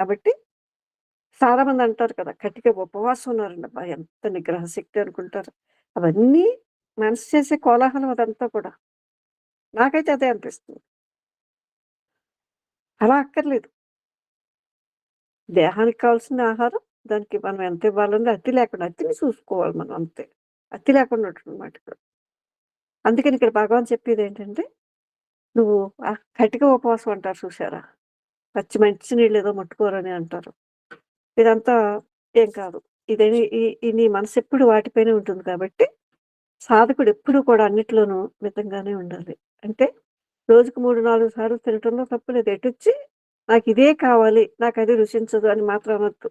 కాబట్టి చాలామంది అంటారు కదా! కటిక ఉపవాసం ఉన్నారండి. అబ్బా! ఎంత నిగ్రహ శక్తి అనుకుంటారు. అవన్నీ మనసు చేసే కోలాహలం అదంతా కూడా. నాకైతే అదే అనిపిస్తుంది. అలా అక్కర్లేదు. దేహానికి కావాల్సిన ఆహారం, దానికి మనం ఎంత ఇవ్వాలంటే అతి లేకుండా అతిని చూసుకోవాలి మనం అంతే. అతి లేకుండా ఉంటుందన్నమాట ఇక్కడ. అందుకని ఇక్కడ భగవాన్ చెప్పేది ఏంటంటే నువ్వు ఆ కటిక ఉపవాసం అంటారు చూసారా? పచ్చి మంచి ఏదో ముట్టుకోరని అంటారు. ఇదంతా ఏం కాదు. ఇదేమి ఈ నీ మనసు ఎప్పుడు వాటిపైనే ఉంటుంది కాబట్టి, సాధకుడు ఎప్పుడూ కూడా అన్నిట్లోనూ మితంగానే ఉండాలి. అంటే రోజుకు 3, 4 సార్లు తినటంలో తప్పు లేదు. నాకు ఇదే కావాలి, నాకు అది రుచించదు అని మాత్రం అనొద్దు.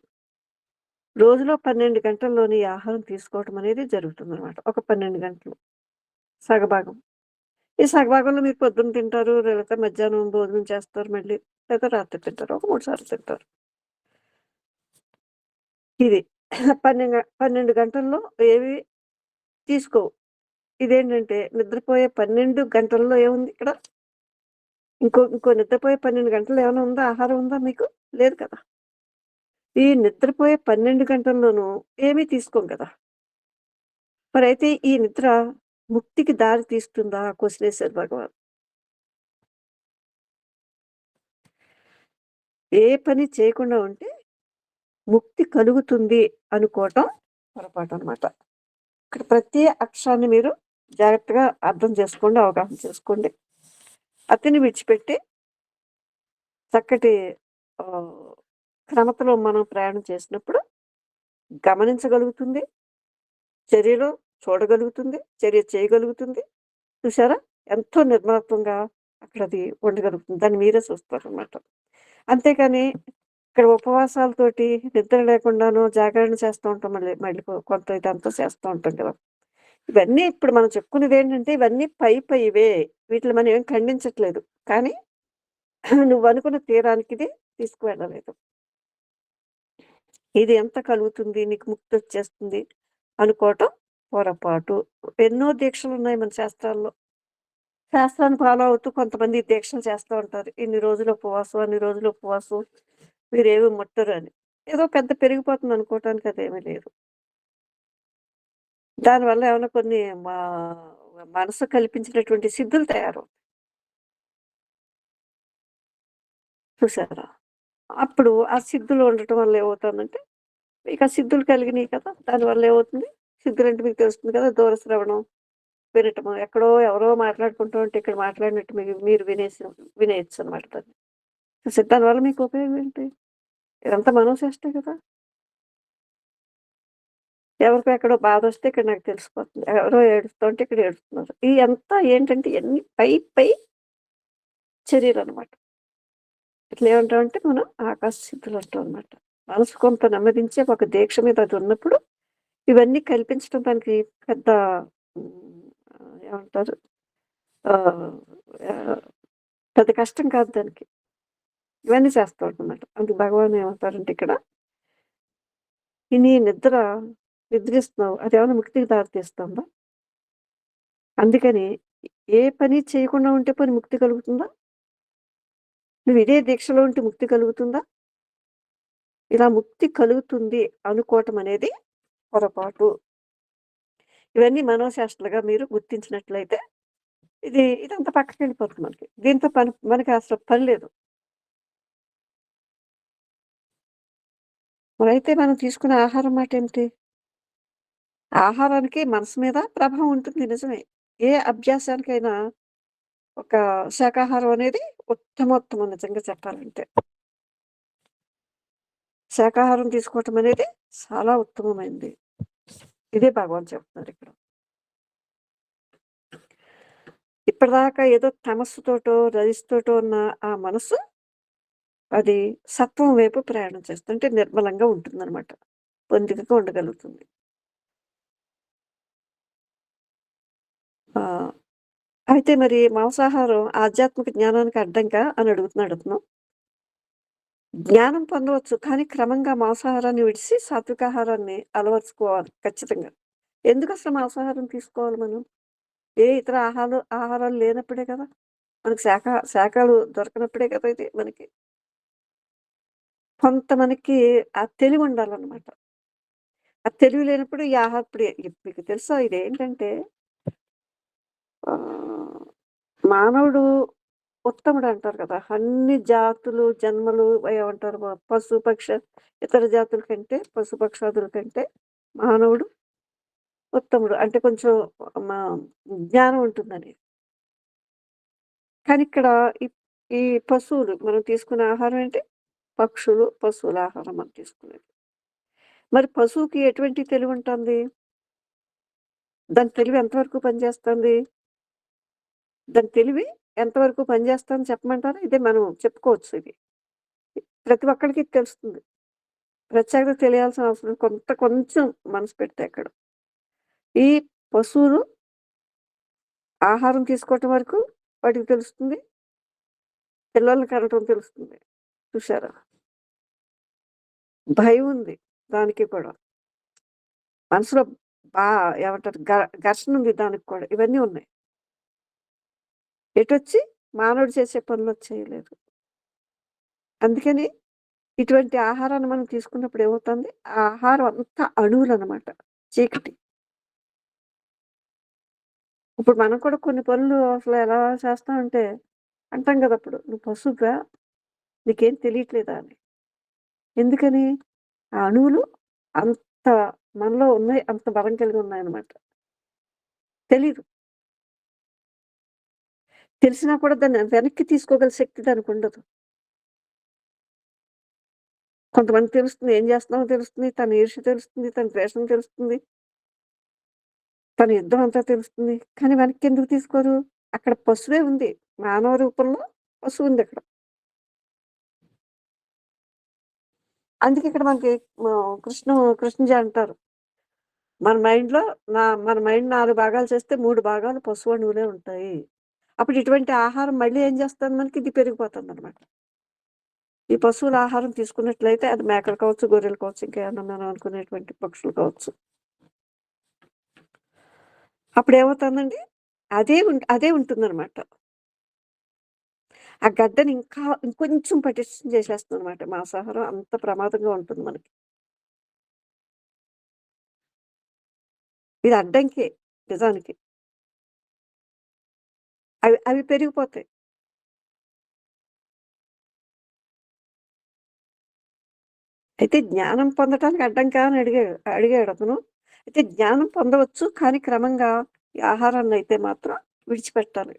రోజులో 12 గంటల్లోని ఈ ఆహారం తీసుకోవటం అనేది జరుగుతుంది అనమాట ఒక 12 గంటలు. సగభాగం. ఈ సగభాగంలో మీరు పొద్దున్న తింటారు, లేకపోతే మధ్యాహ్నం భోజనం చేస్తారు మళ్ళీ. లేదా రాత్రి తింటారు. ఒక మూడు సార్లు తింటారు. ఇది. పన్నెండు పన్నెండు గంటల్లో ఏవి తీసుకోవు. ఇదేంటంటే నిద్రపోయే 12 గంటల్లో ఏముంది ఇక్కడ? ఇంకో ఇంకో నిద్రపోయే 12 గంటల్లో ఏమైనా ఉందా? ఆహారం ఉందా మీకు? లేదు కదా! ఈ నిద్రపోయే 12 గంటల్లోనూ ఏమీ తీసుకోం కదా! మరైతే ఈ నిద్ర ముక్తికి దారి తీస్తుందా? క్వశ్చన్ వేశారు భగవాన్. ఏ పని చేయకుండా ఉంటే ముక్తి కలుగుతుంది అనుకోవటం పొరపాటు అనమాట ఇక్కడ ప్రతి అక్షరాన్ని మీరు జాగ్రత్తగా అర్థం చేసుకోండి, అవగాహన చేసుకోండి. అతిని విడిచిపెట్టి చక్కటి క్రమతలో మనం ప్రయాణం చేసినప్పుడు గమనించగలుగుతుంది. చర్యలో చూడగలుగుతుంది. చర్య చేయగలుగుతుంది. చూసారా? ఎంతో నిర్మలత్వంగా అక్కడది ఉండగలుగుతుంది. దాన్ని మీరే చూస్తారనమాట. అంతేకాని ఇక్కడ ఉపవాసాలతోటి నిద్ర లేకుండాను జాగరణ చేస్తూ ఉంటాం మళ్ళీ మళ్ళీ కొంత ఇదంతా చేస్తూ ఉంటాం కదా! ఇవన్నీ ఇప్పుడు మనం చెప్పుకునేదేంటంటే ఇవన్నీ పై పైవే. వీటిని మనం ఏం ఖండించట్లేదు. కానీ నువ్వు అనుకున్న తీరానికి ఇది తీసుకువెళ్ళలేదు. ఇది ఎంత కలుగుతుంది, నీకు ముక్తొచ్చేస్తుంది అనుకోవటం పొరపాటు. ఎన్నో దీక్షలు ఉన్నాయి మన శాస్త్రాల్లో. శాస్త్రాన్ని ఫాలో అవుతూ కొంతమంది దీక్షలు చేస్తూ ఉంటారు. ఇన్ని రోజులు ఉపవాసం, అన్ని రోజులు ఉపవాసం, మీరేమి ముట్టరు అని. ఏదో పెద్ద పెరిగిపోతుంది అనుకోవటానికి అదేమీ లేదు. దానివల్ల ఏమైనా కొన్ని మా మనసు కల్పించినటువంటి సిద్ధులు తయారవుతాయి. చూసారా? అప్పుడు ఆ సిద్ధులు ఉండటం వల్ల ఏమవుతుందంటే, మీకు ఆ సిద్ధులు కలిగినాయి కదా! దానివల్ల ఏమవుతుంది? సిద్ధులంటే మీకు తెలుస్తుంది కదా! దూరశ్రవణం వినటము. ఎక్కడో ఎవరో మాట్లాడుకుంటూ ఉంటే ఇక్కడ మాట్లాడినట్టు మీకు మీరు వినేసి వినేయచ్చు అనమాట దాన్ని. చూసారా? దానివల్ల మీకు ఉపయోగం ఏంటి? ఇదంతా మనోచేష్టే కదా! ఎవరికో ఎక్కడో బాధ వస్తే ఇక్కడ నాకు తెలిసిపోతుంది. ఎవరో ఏడుస్తుంటే ఇక్కడ ఏడుస్తున్నారు. ఇయంతా ఏంటంటే ఎన్ని పై పై చర్యలనమాట. ఇట్లా ఏమంటామంటే మనం ఆకాశ సిద్ధులు అంటాం అనమాట. మనసు కొంత నెమ్మదించే ఒక దీక్ష మీద అది ఉన్నప్పుడు ఇవన్నీ కల్పించడం దానికి పెద్ద ఏమంటారు? పెద్ద కష్టం కాదు దానికి. ఇవన్నీ చేస్తూ అనమాట అందుకు భగవాన్ ఏమంటారంటే ఇక్కడ నీ నిద్ర నిద్రిస్తున్నావు. అది ఏమైనా ముక్తికి దారితీస్తుందా అందుకని ఏ పని చేయకుండా ఉంటే పని ముక్తి కలుగుతుందా? నువ్వు ఇదే దీక్షలో ఉంటే ముక్తి కలుగుతుందా? ఇలా ముక్తి కలుగుతుంది అనుకోవటం అనేది పొరపాటు. ఇవన్నీ మనోశాస్త్రాలుగా మీరు గుర్తించినట్లయితే ఇది ఇదంతా పక్కకి వెళ్ళిపోతుంది మనకి. దీంతో పని మనకి అసలు పని లేదు. మరైతే మనం తీసుకునే ఆహారం మాటేమిటి? ఆహారానికి మనసు మీద ప్రభావం ఉంటుంది నిజమే. ఏ అభ్యాసానికైనా ఒక శాకాహారం అనేది ఉత్తమోత్తమం నిజంగా చెప్పాలంటే. శాకాహారం తీసుకోవటం అనేది చాలా ఉత్తమమైంది ఇదే భగవాన్ చెప్తున్నారిక్కడ. ఇప్పటిదాకా ఏదో తమస్సుతోటో, రజస్సుతోటో ఉన్న ఆ మనసు అది సత్వం వైపు ప్రయాణం చేస్తుంది. అంటే నిర్మలంగా ఉంటుందనమాట. పొందికగా ఉండగలుగుతుంది. అయితే మరి మాంసాహారం ఆధ్యాత్మిక జ్ఞానానికి అడ్డంకా అని అడుగుతున్నాడు అతను. జ్ఞానం పొందవచ్చు. కానీ క్రమంగా మాంసాహారాన్ని విడిచి సాత్వికాహారాన్ని అలవరుచుకోవాలి ఖచ్చితంగా. ఎందుకు అసలు మాంసాహారం తీసుకోవాలి మనం? ఏ ఇతర ఆహారాలు ఆహారాలు లేనప్పుడే కదా! మనకు శాఖ శాఖలు దొరకనప్పుడే కదా ఇది మనకి. కొంత మనకి ఆ తెలివి ఉండాలన్నమాట. ఆ తెలివి లేనప్పుడు ఈ ఆహార మీకు తెలుసా ఇదేంటంటే ఆహ్, మానవుడు ఉత్తముడు అంటారు కదా! అన్ని జాతులు, జన్మలు ఏమంటారు మ పశు, పక్ష ఇతర జాతుల కంటే, పశు పక్షాదుల కంటే మానవుడు ఉత్తముడు. అంటే కొంచెం మా జ్ఞానం ఉంటుందని. కానీ ఇక్కడ ఈ ఈ పశువులు మనం తీసుకునే ఆహారం ఏంటి? పక్షులు, పశువుల ఆహారం మనం తీసుకునేది. మరి పశువుకి ఎటువంటి తెలివి ఉంటుంది దాని తెలివి ఎంతవరకు పనిచేస్తుంది? దాని తెలివి ఎంతవరకు పనిచేస్తుందని చెప్పమంటారా? ఇదే మనం చెప్పుకోవచ్చు ఇది. ప్రతి ఒక్కరికి తెలుస్తుంది. ప్రత్యేకత తెలియాల్సిన అవసరం కొంత కొంచెం మనసు పెడితే అక్కడ ఈ పశువులు ఆహారం తీసుకోవటం వరకు వాటికి తెలుస్తుంది. పిల్లల్ని కనటం తెలుస్తుంది. చూసారా? భయం ఉంది దానికి కూడా. మనసులో బా ఏమంటారు ఘర్షణ ఉంది దానికి కూడా. ఇవన్నీ ఉన్నాయి. ఎటొచ్చి మానవుడు చేసే పనులు చేయలేదు. అందుకని ఇటువంటి ఆహారాన్ని మనం తీసుకున్నప్పుడు ఏమవుతుంది? ఆ ఆహారం అంతా అణువులనమాట. చీకటి. ఇప్పుడు మనం కూడా కొన్ని పనులు అసలు ఎలా చేస్తామంటే అంటాం కదా! అప్పుడు "నువ్వు పశువుగా నీకేం తెలియట్లేదా" అని. ఎందుకని? ఆ అణువులు అంత మనలో ఉన్నాయి. అంత బలం కలిగి ఉన్నాయన్నమాట. తెలీదు. తెలిసినా కూడా దాన్ని వెనక్కి తీసుకోగల శక్తి దానికి ఉండదు కొంతమంది తెలుస్తుంది. ఏం చేస్తున్నామో తెలుస్తుంది. తన ఈర్ష తెలుస్తుంది. తన ద్వేషం తెలుస్తుంది. తన యుద్ధం అంతా తెలుస్తుంది. కానీ వెనక్కి ఎందుకు తీసుకోరు? అక్కడ పశువే ఉంది. మానవ రూపంలో పశువు ఉంది అక్కడ అందుకే ఇక్కడ మనకి కృష్ణ కృష్ణజీ అంటారు. మన మైండ్‌లో నా మన మైండ్ నాలుగు భాగాలు చేస్తే మూడు భాగాలు పశువు అణువులే ఉంటాయి. అప్పుడు ఇటువంటి ఆహారం మళ్ళీ ఏం చేస్తుంది మనకి? ఇది పెరిగిపోతుందన్నమాట. ఈ పశువుల ఆహారం తీసుకున్నట్లయితే అది మేకలు కావచ్చు, గొర్రెలు కావచ్చు, ఇంకేమన్నా మనం అనుకునేటువంటి పక్షులు కావచ్చు. అప్పుడు ఏమవుతుందండి అదే ఉం అదే ఉంటుందన్నమాట. ఆ గడ్డని ఇంకా ఇంకొంచెం పటిష్టం చేసేస్తుందన్నమాట. మాంసాహారం అంత ప్రమాదంగా ఉంటుంది మనకి. ఇది అడ్డంకే నిజానికి. అవి అవి పెరిగిపోతాయి. అయితే జ్ఞానం పొందటానికి అడ్డంకా అని అడిగాడు అతను అయితే జ్ఞానం పొందవచ్చు. కానీ క్రమంగా ఈ ఆహారాన్ని అయితే మాత్రం విడిచిపెట్టాలి.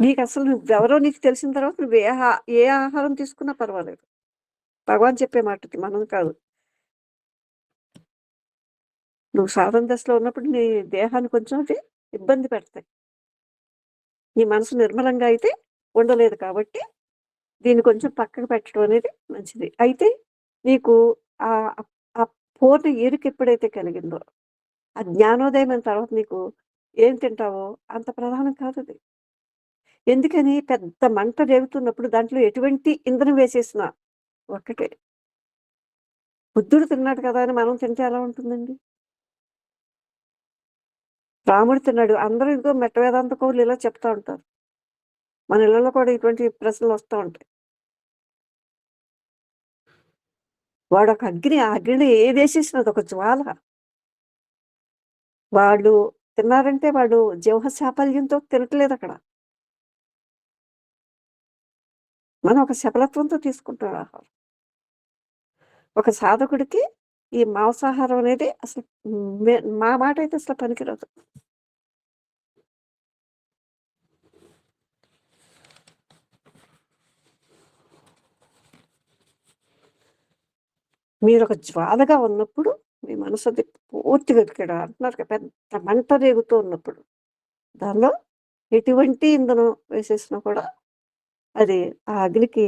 నీకసలు నువ్వెవరో నీకు తెలిసిన తర్వాత నువ్వు ఏ ఆహా ఏ ఆహారం తీసుకున్నా పర్వాలేదు. భగవాన్ చెప్పే మాట మనం కాదు. నువ్వు సాధన దశలో ఉన్నప్పుడు నీ దేహాన్ని కొంచెం అవి ఇబ్బంది పెడతాయి. నీ మనసు నిర్మలంగా అయితే ఉండలేదు కాబట్టి, దీన్ని కొంచెం పక్కకు పెట్టడం అనేది మంచిది. అయితే నీకు ఆ ఆ పూర్ణ ఎరుక ఎప్పుడైతే కలిగిందో, ఆ జ్ఞానోదయమైన తర్వాత నీకు ఏం తింటావో అంత ప్రధానం కాదు అది ఎందుకని? పెద్ద మంట రేగుతున్నప్పుడు దాంట్లో ఎటువంటి ఇంధనం వేసేసినా ఒక్కటే. బుద్ధుడు తిన్నాడు కదా! అని మనం తింటే ఎలా ఉంటుందండి? రాముడు తిన్నాడు. అందరూ ఇదిగో మెట్ట వేదాంత కవులు ఇలా చెప్తా ఉంటారు. మన ఇళ్ళలో కూడా ఇటువంటి ప్రశ్నలు వస్తూ ఉంటాయి. వాడు ఒక అగ్ని. ఆ అగ్నిలో ఏదేసేసినా ఒక జ్వాల. వాళ్ళు తిన్నారంటే వాడు జీవహశాఫల్యంతో తినట్లేదు అక్కడ మనం ఒక శపలత్వంతో తీసుకుంటాడు ఆహారం. ఒక సాధకుడికి ఈ మాంసాహారం అనేది అసలు మే మా అయితే అసలు పనికిరాదు. ఒక జ్వాలగా ఉన్నప్పుడు మీ మనసది పూర్తిగా ఇక్కడ అంటున్నారు పెద్ద మంట రేగుతూ ఉన్నప్పుడు, దానిలో ఎటువంటి ఇంధనం వేసేసినా కూడా అది ఆ అగ్నికి